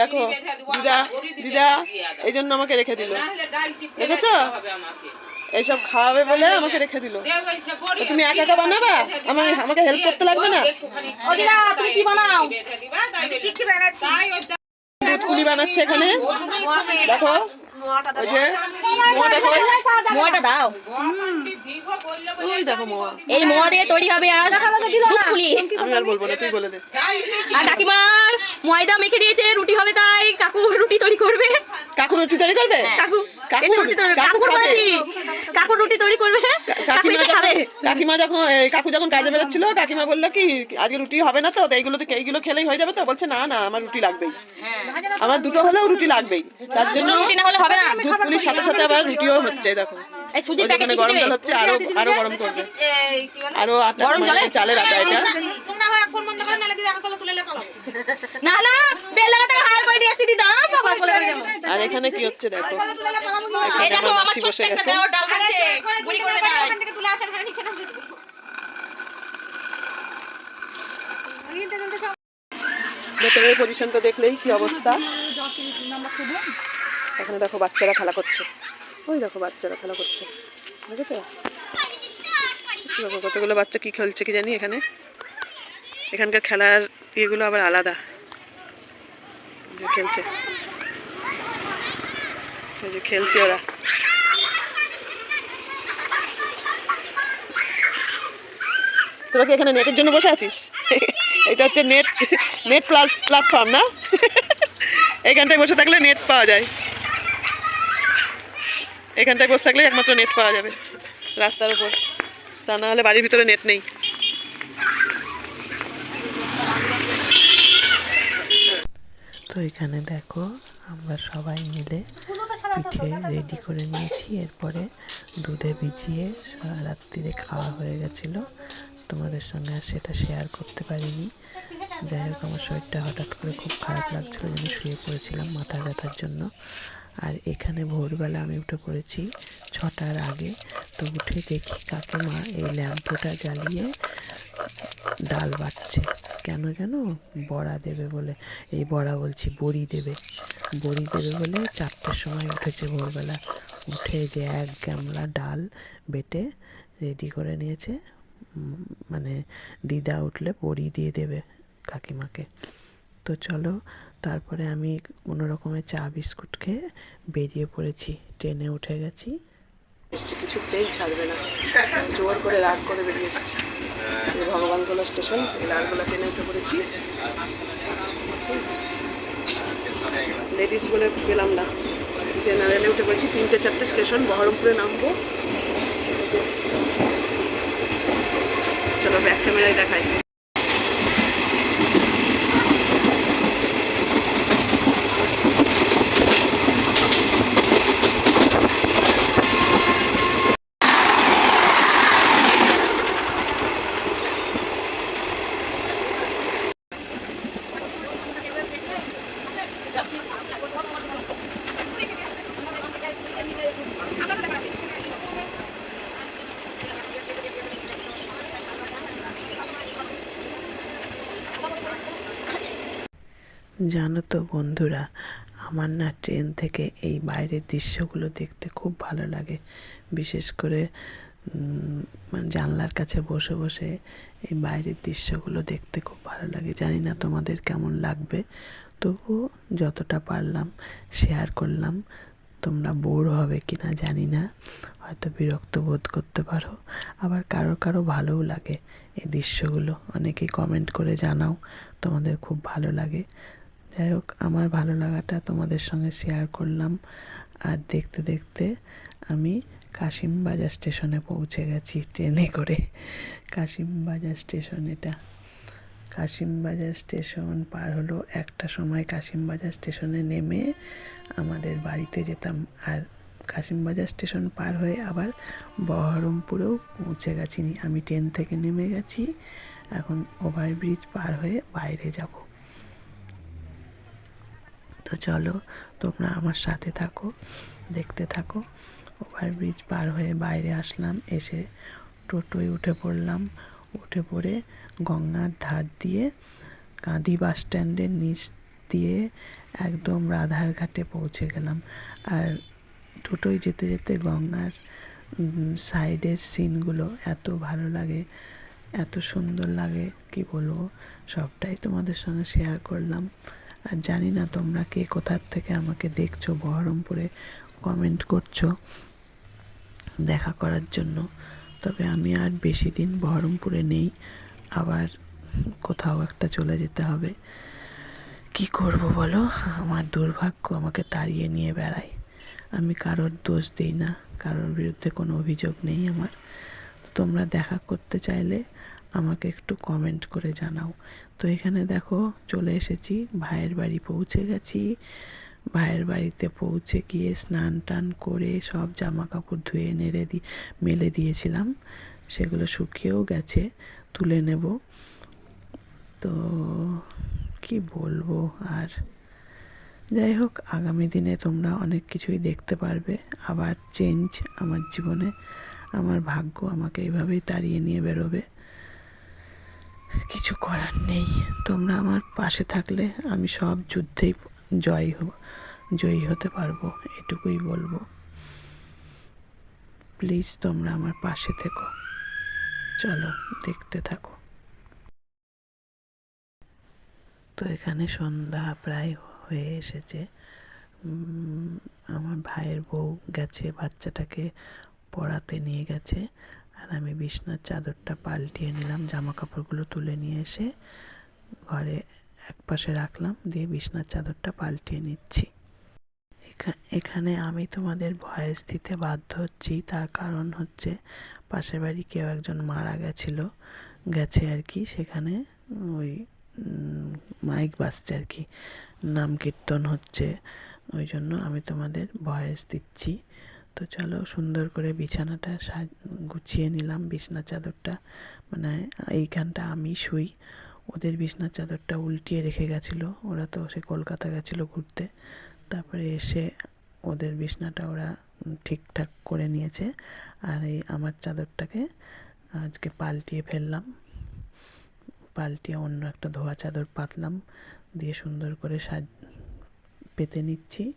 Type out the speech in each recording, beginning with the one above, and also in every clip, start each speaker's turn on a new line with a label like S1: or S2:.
S1: দেখো দিদা দিদা এই জন্য আমাকে রেখে দিল। দেখেছ? এইসব খাওয়াবে বলে আমাকে রেখে দিল। তুমি একা একা বানাবা? আমাকে আমাকে হেল্প করতে লাগবে না?
S2: তুমি কি বানাও?
S1: দুধ পুলি বানাচ্ছে এখানে। দেখো ওই যে মোয়া দেখো।
S2: মোয়াটা দাও। এই মোয়া দিয়ে তৈরি হবে আর দুধ পুলি।
S1: আমি আর বলব না তুই বলে দে।
S2: আর কাকিমার ময়দা মেখে দিয়েছে রুটি হবে তাই কাকু রুটি তৈরি করবে।
S1: কাকু রুটি তৈরি করবে?
S2: কাকু
S1: কাকু
S2: রুটি তৈরি
S1: কাকু
S2: কাকু কাকু রুটি তৈরি করবে। কাকু
S1: কাকিমা
S2: খাবে।
S1: যখন কাকিমা যখন কাকু যখন কাজে বেরোচ্ছিল কাকিমা বলল কি আজকে রুটি হবে না তো এইগুলো তো এইগুলো খেলেই হয়ে যাবে তো? বলছে না না আমার রুটি লাগবেই। আমার দুটো হলেও রুটি লাগবেই। তার জন্য
S2: রুটি না হলে হবে না।
S1: দুধ পুলির সাথে সাথে আবার রুটিও হচ্ছে দেখো।
S2: এই সুজির প্যাকেট
S1: গরম জল হচ্ছে আরও আরও গরম করবে। আরও আটা
S2: গরম
S1: মানে
S2: জলে?
S1: চালের আটা এটা?
S2: না না বেল লাগাতে করে দিয়েছি দিদা বাবা বলে করে
S1: আর এখানে কি হচ্ছে দেখো?
S2: এই
S1: এখানে
S2: দেখো
S1: আমার
S2: আমার
S1: মাসি
S2: ছোট্ট
S1: বসে
S2: একটা
S1: গেছে।
S2: দেওয়ার ডাল খাচ্ছে মুড়ি করবে তাই
S1: ভেতরের পজিশনটা দেখলেই কি অবস্থা? এখানে দেখো বাচ্চারা খেলা করছে। ওই দেখো বাচ্চারা খেলা করছে। দেখেছ দেখো কতগুলো বাচ্চা কি খেলছে কি জানি এখানে? এখানকার খেলার ইয়েগুলো আবার আলাদা। খেলছে। এই যে খেলছে ওরা। তোরা কি এখানে নেটের জন্য বসে আছিস? এটা হচ্ছে নেট নেট প্ল্যাটফর্ম না? এখানটায় বসে থাকলে নেট পাওয়া যায়। এখানটায় বসে থাকলে একমাত্র নেট পাওয়া যাবে, রাস্তার উপর। তা না হলে বাড়ির ভিতরে নেট নেই।
S3: তো এখানে দেখো, আমরা সবাই মিলে পিঠে রেডি করে নিয়েছি। এরপরে দুধে ভিজিয়ে রাত্রিরে খাওয়া হয়ে গেছিল। তোমাদের সঙ্গে আর সেটা শেয়ার করতে পারিনি। যাই হোক আমার শরীরটা হঠাৎ করে খুব খারাপ লাগছিল, যেন শুয়ে পড়েছিলাম মাথা ব্যথার জন্য। আর এখানে ভোরবেলা আমি উঠে পড়েছি ছটার আগে। তো উঠে দেখি কাকিমা এই ল্যাম্পটা জ্বালিয়ে ডাল বাটছে। কেন যেন? বড়া দেবে বলে। এই বড়া বলছি, বড়ি দেবে। বড়ি দেবে বলে চারটের সময় উঠেছে ভোরবেলা। উঠে যে এক গামলা ডাল বেটে রেডি করে নিয়েছে। মানে দিদা উঠলে বড়ি দিয়ে দেবে। কাকিমাকে। তো চলো, তারপরে আমি কোনো রকমের চা, বিস্কুট খেয়ে বেরিয়ে পড়েছি। ট্রেনে উঠে গেছি।
S1: এসছি কিছুতেই ছাড়বে না। জোর করে রাগ করে বেরিয়ে এসেছি। ভগবানগোলা স্টেশন লালগোলা ট্রেনে উঠে পড়েছি। লেডিস বলে পেলাম না। জেনারেলে উঠে পড়েছি। তিনটে, চারটে স্টেশন বহরমপুরে নামবো। চলো ব্যাক ক্যামেরায় দেখাই।
S3: জানো তো বন্ধুরা, আমার না ট্রেন থেকে এই বাইরের দৃশ্যগুলো দেখতে খুব ভালো লাগে। বিশেষ করে মানে জানলার কাছে বসে বসে এই বাইরের দৃশ্যগুলো দেখতে খুব ভালো লাগে। জানি না তোমাদের কেমন লাগবে, তবুও যতটা পারলাম শেয়ার করলাম। তোমরা বোর হবে কি না জানি না, হয়তো বিরক্ত বোধ করতে পারো। আবার কারও কারও ভালোও লাগে এই দৃশ্যগুলো, অনেকেই কমেন্ট করে জানাও, তোমাদের খুব ভালো লাগে। যাই হোক, আমার ভালো লাগাটা তোমাদের সঙ্গে শেয়ার করলাম। আর দেখতে দেখতে আমি কাশিমবাজার স্টেশনে পৌঁছে গেছি ট্রেনে করে। কাশিমবাজার স্টেশন এটা। কাশিমবাজার স্টেশন পার হলো একটা সময় কাশিমবাজার স্টেশনে নেমে আমাদের বাড়িতে যেতাম। আর কাশিমবাজার স্টেশন পার হয়ে আবার বহরমপুরেও পৌঁছে গেছি। আমি ট্রেন থেকে নেমে গেছি। এখন ওভারব্রিজ পার হয়ে বাইরে যাব। তো চলো, তোমরা আমার সাথে থাকো, দেখতে থাকো। ওভারব্রিজ পার হয়ে বাইরে আসলাম, এসে টোটোয় উঠে পড়লাম। উঠে পড়ে গঙ্গার ধার দিয়ে কাঁদি বাস স্ট্যান্ডের নিচ দিয়ে একদম রাধার ঘাটে পৌঁছে গেলাম। আর টোটোয় যেতে যেতে গঙ্গার সাইডের সিনগুলো এত ভালো লাগে, এত সুন্দর লাগে, কি বলব? সবটাই তোমাদের সঙ্গে শেয়ার করলাম। আর জানি না তোমরা কে কোথার থেকে আমাকে দেখছ, বহরমপুরে কমেন্ট করছ দেখা করার জন্য। তবে আমি আর বেশি দিন বহরমপুরে নেই, আবার কোথাও একটা চলে যেতে হবে। কি করব বলো? আমার দুর্ভাগ্য আমাকে তাড়িয়ে নিয়ে বেড়ায়। আমি কারোর দোষ দিই না, কারোর বিরুদ্ধে কোনো অভিযোগ নেই আমার। তোমরা দেখা করতে চাইলে আমাকে একটু কমেন্ট করে জানাও। তো এখানে দেখো, চলে এসেছি, ভাইয়ের বাড়ি পৌঁছে গেছি। ভাইয়ের বাড়িতে পৌঁছে গিয়ে স্নান টান করে সব জামা কাপড় ধুয়ে নেড়ে দিয়ে মেলে দিয়েছিলাম। সেগুলো শুকিয়েও গেছে, তুলে নেব। তো কি বলব আর? যাই হোক, আগামী দিনে তোমরা অনেক কিছুই দেখতে পারবে। আবার চেঞ্জ আমার জীবনে। আমার ভাগ্য আমাকে এইভাবেই তাড়িয়ে নিয়ে বেরোবে। কিছু করার নেই। তোমরা আমার পাশে থাকলে আমি সব যুদ্ধেই জয় জয়ী হতে পারব, এটুকুই বলব। প্লিজ তোমরা আমার পাশে থেকো। চলো, দেখতে থাকো। তো এখানে সন্ধ্যা প্রায় হয়ে এসেছে। আমার ভাইয়ের বউ গেছে, বাচ্চাটাকে পড়াতে নিয়ে গেছে। আর আমি বিছনার চাদরটা পাল্টিয়ে নিলাম জামা কাপড়গুলো তুলে নিয়ে এসে ঘরে একপাশে রাখলাম, দিয়ে বিছনার চাদরটা পাল্টিয়ে নিচ্ছি। এখা- এখানে আমি তোমাদের ভয়েস দিতে বাধ্য হচ্ছি, তার কারণ হচ্ছে পাশের বাড়ি কেউ একজন মারা গেছিল, গেছে আর কি, সেখানে ওই মাইক বাজছে আর কি, নাম কীর্তন হচ্ছে, ওই জন্য আমি তোমাদের ভয়েস দিচ্ছি। তো চলো সুন্দর করে বিছানাটা সাজ, গুছিয়ে নিলাম বিছনা চাদরটা। মানে এইখানটা আমি শুই। ওদের বিছনার চাদরটা উল্টিয়ে রেখে গেছিল। ওরা তো সে কলকাতা গেছিল ঘুরতে। তারপরে এসে ওদের বিছনাটা ওরা ঠিকঠাক করে নিয়েছে। আর এই আমার চাদরটাকে আজকে পাল্টিয়ে ফেললাম। পাল্টিয়ে অন্য একটা ধোয়া চাদর পাতলাম। দিয়ে সুন্দর করে সাজ, পেতে নিচ্ছি।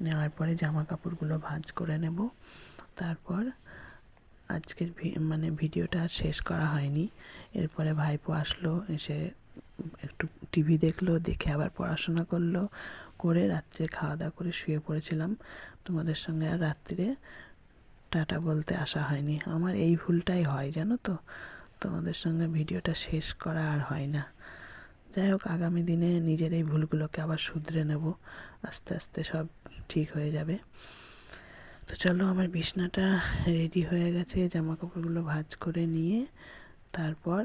S3: নেওয়ার পরে জামা কাপড়গুলো ভাঁজ করে নেব। তারপর আজকের মানে ভিডিওটা আর শেষ করা হয়নি। এরপরে ভাইপো আসলো, এসে একটু টিভি দেখল, দেখে আবার পড়াশোনা করল, করে রাত্রে খাওয়া দাওয়া করে শুয়ে পড়েছিলাম। তোমাদের সঙ্গে আর রাত্রিরে টাটা বলতে আসা হয়নি। আমার এই ভুলটাই হয়, জানো তো? তোমাদের সঙ্গে ভিডিওটা শেষ করা আর হয় না। যাই হোক, আগামী দিনে নিজের এই ভুলগুলোকে আবার শুধরে নেব। আস্তে আস্তে সব ঠিক হয়ে যাবে। তো চলো, আমার বিছনাটা রেডি হয়ে গেছে জামা কাপড়গুলো ভাঁজ করে নিয়ে তারপর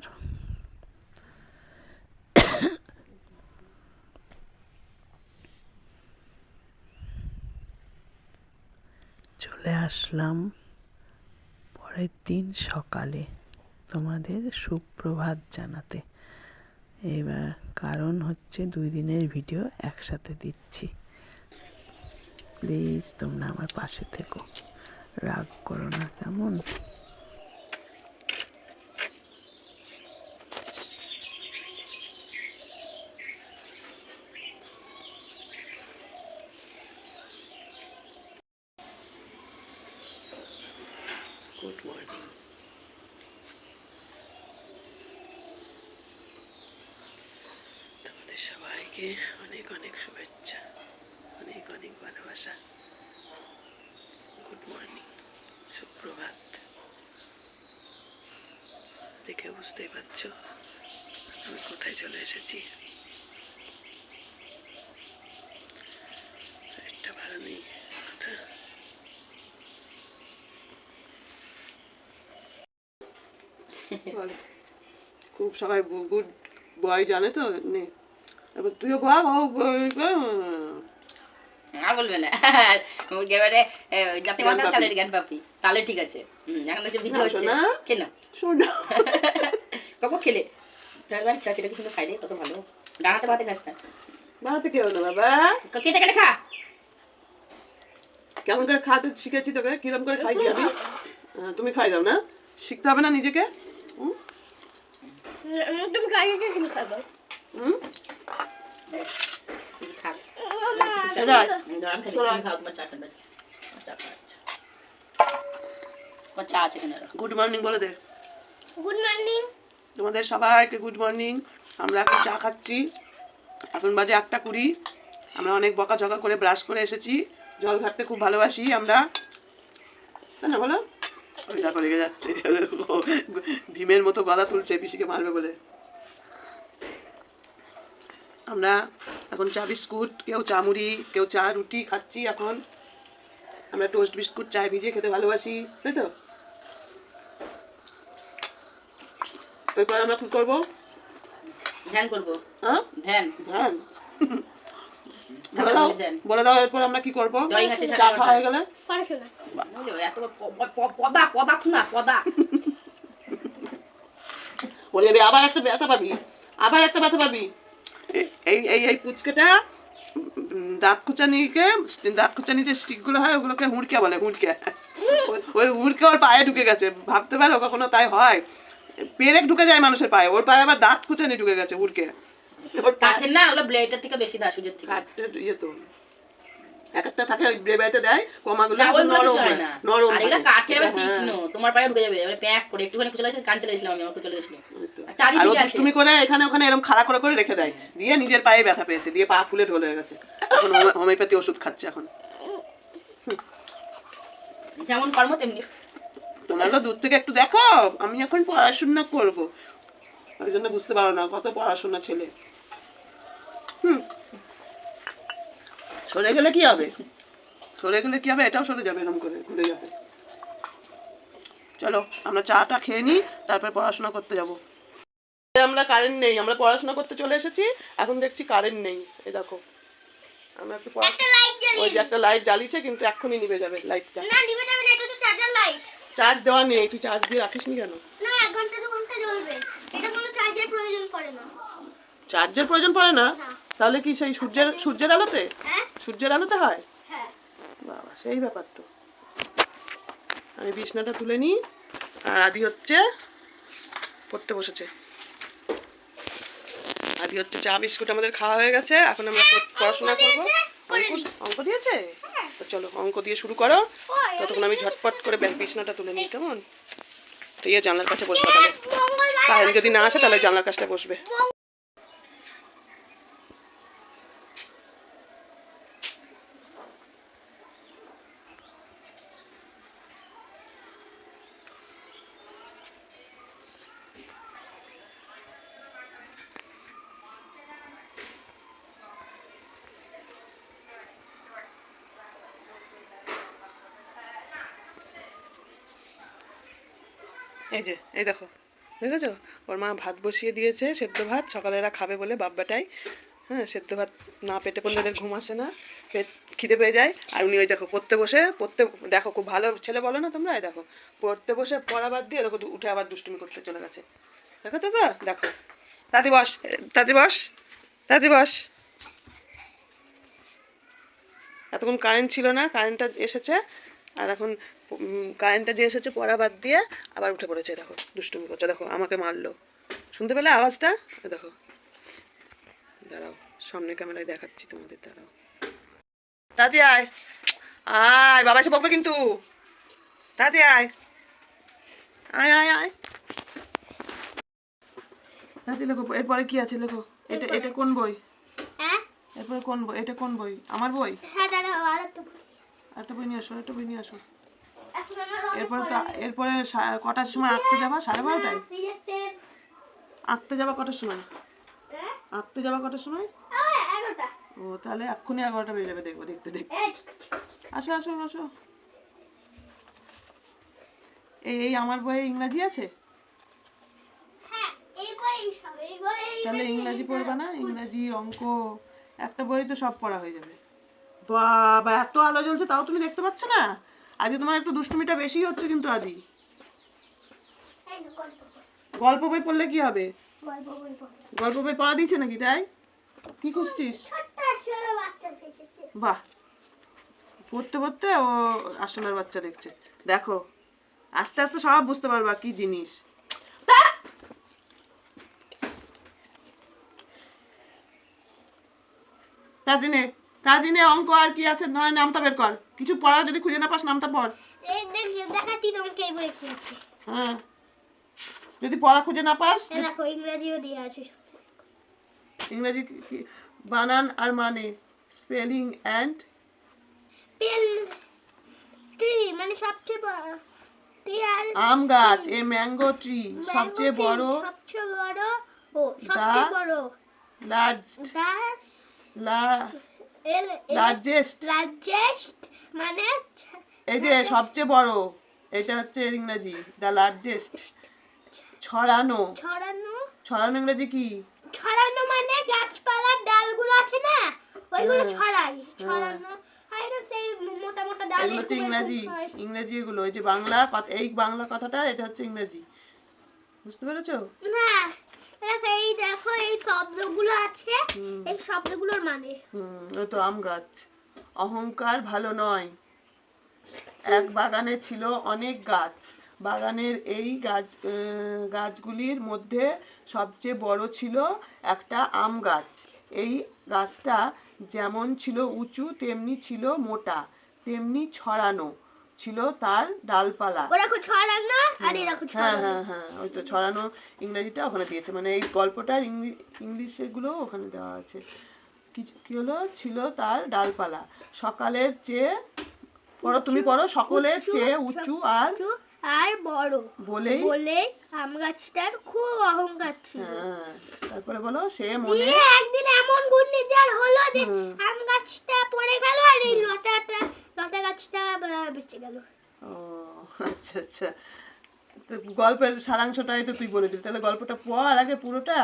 S3: চলে আসলাম পরের দিন সকালে তোমাদের সুপ্রভাত জানাতে। এবার কারণ হচ্ছে দুই দিনের ভিডিও একসাথে দিচ্ছি। প্লিজ তোমরা আমার পাশে থেকো। রাগ করো না, কেমন গুড মর্নিং তোমাদের সবাইকে অনেক অনেক শুভেচ্ছা অনেক অনেক ভালোবাসা গুড মর্নিং সুপ্রভাত দেখে বুঝতেই পারছ আমি কোথায় চলে এসেছি একটা ভালো নেই
S1: খুব সবাই গুড বয় জানে তো নে তুইও ও
S4: আর বলবে না একেবারে এ, জাতি
S1: জ্ঞান
S4: মাতার
S1: পাপি।
S4: তালের জ্ঞান পাপি তাহলে ঠিক আছে। এখন হচ্ছে ভিডিও হচ্ছে। কেন
S1: শোনো।
S4: কখন খেলে? তাহলে ইচ্ছা সেটা কি সুন্দর খাই রে কত ভালো। ডানাতে ভাতে খাস না।
S1: বাড়াতে কেউ না বাবা।
S4: কেটে কেটে খা।
S1: কেমন করে খাতে শিখেছি তোকে? কিরম করে খাই আমি তুমি খাই দাও না। শিখতে হবে না নিজেকে?
S4: তুমি খাইয়ে কে কিন্তু খাব?
S1: হুম? গুড মর্নিং বলে দে।
S5: গুড মর্নিং
S1: তোমাদের সবাইকে গুড মর্নিং আমরা এখন চা খাচ্ছি। এখন বাজে আটটা কুড়ি। আমরা অনেক বকাঝকা করে ব্রাশ করে এসেছি। জল ঘাটতে খুব ভালোবাসি আমরা। না বলো। দেখো লেগে যাচ্ছে। ভীমের মতো গলা তুলছে পিসিকে মারবে বলে। আমরা এখন চা বিস্কুট কেউ চা মুড়ি কেউ চা রুটি খাচ্ছি এখন। আমরা টোস্ট বিস্কুট চায় ভিজিয়ে খেতে ভালোবাসি তাই তো? এরপর আমরা কি করব?
S4: ধ্যান করব।
S1: হ্যাঁ?
S4: ধ্যান।
S1: ধ্যান। বলে দাও বলে দাও এরপর আমরা কি করব? চা খাওয়া হয়ে গেলে?
S4: পদা পদা না পদা।
S1: বলে যাবে আবার একটা ব্যথা পাবি আবার একটা ব্যথা পাবি। এই এই এই পুচকেটা দাঁত কুচানিকে দাঁত কুচানি যে স্টিকগুলো হয় ওগুলোকে হুড়কে বলে হুড়কে। ওই- হুড়কে ওর পায়ে ঢুকে গেছে। ভাবতে পারো কখনো তাই হয়। পেরেক ঢুকে যায় মানুষের পায়ে ওর পায়ে আবার দাঁত কুচানি ঢুকে গেছে হুড়কে। ওর
S4: কাঠের না ওগুলো ব্লেডের থেকে বেশি দাঁত সুজের থেকে।
S1: ইয়ে তো। এক একটা থাকে ওই দেয় কমাগুলো নরম
S4: হয়
S1: হয়,
S4: না।
S1: নরম
S4: এগুলো। কাঠের আবার
S1: হ্যাঁ।
S4: তীক্ষ্ণ তোমার পায়ে ঢুকে যাবে এবারে প্যাক করে একটুখানি চলে গেছে কানতে লেগেছিলাম আমি চলে গেছিল আর
S1: ও দুষ্টুমি করে এখানে ওখানে এরকম খাড়া করে করে রেখে দেয় দিয়ে নিজের পায়ে ব্যথা পেয়েছে দিয়ে পা ফুলে ঢোল হয়ে গেছে। এখন হোমিওপ্যাথি ওষুধ খাচ্ছে এখন।
S4: যেমন কর্ম তেমনি।
S1: তোমরা তো দূর থেকে একটু দেখো আমি এখন পড়াশোনা করব। ওই জন্য বুঝতে পারো না কত পড়াশোনা ছেলে। হুম। সরে গেলে কি হবে? সরে গেলে কি হবে? এটাও সরে যাবে এরকম করে ঘুরে যাবে। চলো আমরা চাটা খেয়ে নিই তারপর পড়াশোনা করতে যাব। আমরা কারেন্ট নেই আমরা পড়াশোনা করতে চলে এসেছি এখন দেখছি কারেন্ট নেই। এই দেখো আমরা একটু পড়াশোনা
S5: লাইট জ্বালিয়ে
S1: ওই যে একটা লাইট জ্বালিয়েছে কিন্তু এক্ষুনি নিভে যাবে লাইটটা
S5: না নিবে যাবে না এটা তো চার্জার লাইট
S1: চার্জ দেওয়া নেই তুই চার্জ দিয়ে রাখিস নি কেন?
S5: না এক ঘণ্টা দু ঘণ্টা জ্বলবে। এটা কোনো চার্জের প্রয়োজন পড়ে না।
S1: চার্জের প্রয়োজন পড়ে না। তাহলে কি সেই সূর্যের সূর্যের আলোতে?
S5: হ্যাঁ।
S1: সূর্যের আলোতে হয়?
S5: হ্যাঁ।
S1: বাবা সেই ব্যাপার তো আমি বিছনাটা তুলে নিই আর আদি হচ্ছে পড়তে বসেছে। আদি হচ্ছে চা বিস্কুট আমাদের খাওয়া হয়ে গেছে। এখন আমরা পড়াশোনা করব। অঙ্ক অঙ্ক দিয়েছে? তো চলো অঙ্ক দিয়ে শুরু করো। ততক্ষণ আমি ঝটপট করে বিছনাটা তুলে নিই কেমন? তো ইয়ে জানলার কাছে বসবে তাহলে। কারেন্ট যদি না আসে তাহলে জানলার কাছটা বসবে। এই যে, এই দেখো, দেখেছ? ওর মা ভাত বসিয়ে দিয়েছে, সেদ্ধ ভাত, সকালে এরা খাবে বলে বাব্বাটাই হ্যাঁ সেদ্ধ ভাত না পেটে পড়লে এদের ঘুম আসে না, পেট খিদে পেয়ে যায়। আর উনি ওই দেখো, পড়তে বসে, পড়তে, দেখো, খুব ভালো ছেলে বলো না তোমরা, এই দেখো, পড়তে বসে, পড়া বাদ দিয়ে দেখো, উঠে আবার দুষ্টুমি করতে চলে গেছে। দেখো তো তো, দেখো। দাদি বস দাদি বস দাদি বস। এতক্ষণ কারেন্ট ছিল না কারেন্টটা এসেছে। আর এখন কারেন্টটা যে এসেছে পড়া বাদ দিয়ে আবার উঠে পড়েছে দেখো দুষ্টুমি করছে দেখো আমাকে মারলো। শুনতে পেলে আওয়াজটা? দেখো। দাঁড়াও সামনে ক্যামেরায় দেখাচ্ছি তোমাদের দাঁড়াও। তাড়াতাড়ি আয়। আয় বাবা এসে বকবে কিন্তু। তাড়াতাড়ি আয়। আয় আয় আয়। তাড়াতাড়ি লেখো এরপরে কি আছে লেখো? এটা এটা কোন বই?
S5: হ্যাঁ?
S1: এরপরে কোন বই? এটা কোন বই? আমার বই?
S5: হ্যাঁ দাদা একটু
S1: বই নিয়ে আসো একটা বই নিয়ে আসো। এরপরে তো এরপরে কটার সময় আঁকতে যাবা? সাড়ে বারোটায়? আঁকতে যাবা কটার সময়?
S5: হ্যাঁ?
S1: আঁকতে যাবা কটার সময়? ও তাহলে এক্ষুনি এগারোটা বেজে যাবে দেখব দেখতে দেখতে। আসো আসো আসো। এই এই আমার বইয়ে ইংরাজি আছে?
S5: হ্যাঁ
S1: তাহলে ইংরাজি পড়বা না? ইংরাজি অঙ্ক একটা বই তো সব পড়া হয়ে যাবে। বাবা এত আলো জ্বলছে তাও তুমি দেখতে পাচ্ছ না? আজকে তোমার একটু দুষ্টুমিটা বেশি হচ্ছে কিন্তু আদি
S5: গল্প বই।
S1: পড়লে কি হবে?
S5: গল্প বই পড়ো।
S1: দিয়েছে নাকি তাই? কি খুঁজছিস? বাহ। পড়তে পড়তে ও আসলার বাচ্চা দেখছে। দেখো আস্তে আস্তে সব বুঝতে পারবা কি জিনিস। তা! দিনে কাজিনে অঙ্ক আর কি আছে? নয় নামটা বের কর। কিছু পড়া যদি খুঁজে না পাস নামটা পড়।
S5: দেখাচ্ছি তোমাকে এই বই কি
S1: হ্যাঁ। যদি পড়া খুঁজে না পাস
S5: দেখো ইংরেজিও দিয়ে আছে
S1: ইংরেজি বানান আর মানে। Spelling and?
S5: পেল ট্রি মানে সবচেয়ে বড়।
S1: আম গাছ এ ম্যাঙ্গো ট্রি সবচেয়ে বড়।
S5: সবচেয়ে বড় ও সবচেয়ে বড়।
S1: লার্জ লা লার্জেস্ট
S5: লার্জেস্ট মানে
S1: এই যে সবচেয়ে বড় এটা হচ্ছে ইংরেজি দ্য লার্জেস্ট ছড়ানো।
S5: ছড়ানো?
S1: ছড়ানো ইংরেজি কি?
S5: ছড়ানো মানে গাছপালার ডালগুলো আছে না? ওইগুলো
S1: হ্যাঁ,
S5: ছড়াই। ছড়ানো মোটা ডাল
S1: এগুলো হচ্ছে ইংরাজি ইংরেজি এগুলো। এই যে বাংলা এই বাংলা কথাটা এটা হচ্ছে ইংরেজি। বুঝতে পেরেছ?
S5: না দেখো এই দেখো এই শব্দগুলো আছে। এই শব্দগুলোর মানে।
S1: হুম তো আম গাছ। অহংকার ভালো নয়। এক বাগানে ছিল অনেক গাছ। বাগানের এই গাছ গাছগুলির মধ্যে সবচেয়ে বড় ছিল একটা আম গাছ। এই গাছটা যেমন ছিল উঁচু তেমনি ছিল মোটা তেমনি ছড়ানো। ছিল তার ডালপালা।
S5: দেখো
S1: হ্যাঁ। হ্যাঁ হ্যাঁ ওই তো ছড়ানো ইংরেজিটা ওখানে দিয়েছে। মানে এই গল্পটার ইংলিশেগুলো ওখানে দেওয়া আছে। কি কি হলো? ছিল তার ডালপালা। সকালের চেয়ে পড়ো তুমি পড়ো সকলের চেয়ে উঁচু আর
S5: আর বড়।
S1: বলেই
S5: বলে আম গাছটার খুব অহংকার ছিল।
S1: হ্যাঁ তারপরে বলো সে মনে
S5: একদিন এমন ঘূর্ণিঝড় হলো যে। আম গাছটা পড়ে গেল আর এই লতাটা লতা গাছটা বেঁচে গেল।
S1: ও আচ্ছা আচ্ছা। তো গল্পের সারাংশটাই তো তুই বলে দিলি। তাহলে গল্পটা পড় আগে পুরোটা।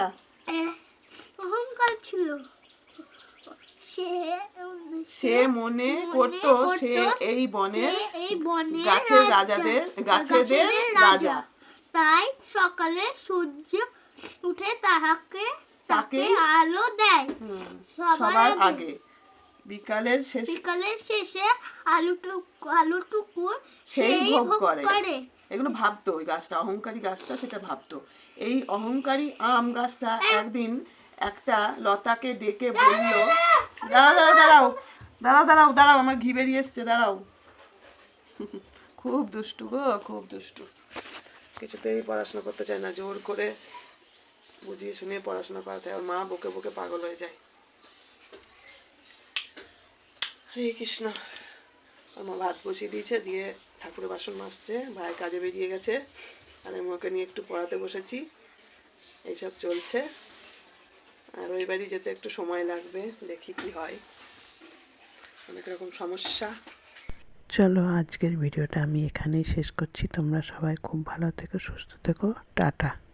S5: অহংকার ছিল। সে
S1: সে মনে করতো সে এই বনের
S5: এই বনে
S1: গাছের রাজাদের গাছেদের রাজা।
S5: তাই সকালে সূর্য উঠে তাহাকে তাকে আলো দেয়। সবার আগে।
S1: বিকালের শেষ
S5: বিকালের শেষে আলুটুকু আলুটুকু
S1: সেই
S5: সেই
S1: ভোগ করে। এগুলো ভাবতো ওই গাছটা অহংকারী গাছটা সেটা ভাবতো। এই অহংকারী আম গাছটা একদিন একটা লতাকে ডেকে বলল দাঁড়াও দাঁড়াও। দাঁড়াও দাঁড়াও দাঁড়াও দাঁড়াও আমার ঘি বেরিয়ে এসছে দাঁড়াও। খুব দুষ্টু গো খুব দুষ্টু। কিছুতেই পড়াশোনা করতে চায় না জোর করে বুঝিয়ে শুনিয়ে পড়াশোনা করাতে হয়। ওর মা বকে বকে পাগল হয়ে যায়। হরে কৃষ্ণ। মা ভাত বসিয়ে দিয়েছে, দিয়ে ঠাকুরের বাসন মাজছে, ভাই কাজে বেরিয়ে গেছে, আর আমি ওকে নিয়ে একটু পড়াতে বসেছি। এইসব চলছে। আর ওই বাড়ি যেতে একটু সময় লাগবে, দেখি কি হয়। অনেক রকম সমস্যা।
S3: চলো, আজকের ভিডিওটা আমি এখানেই শেষ করছি। তোমরা সবাই খুব ভালো থেকো, সুস্থ থেকো। টাটা।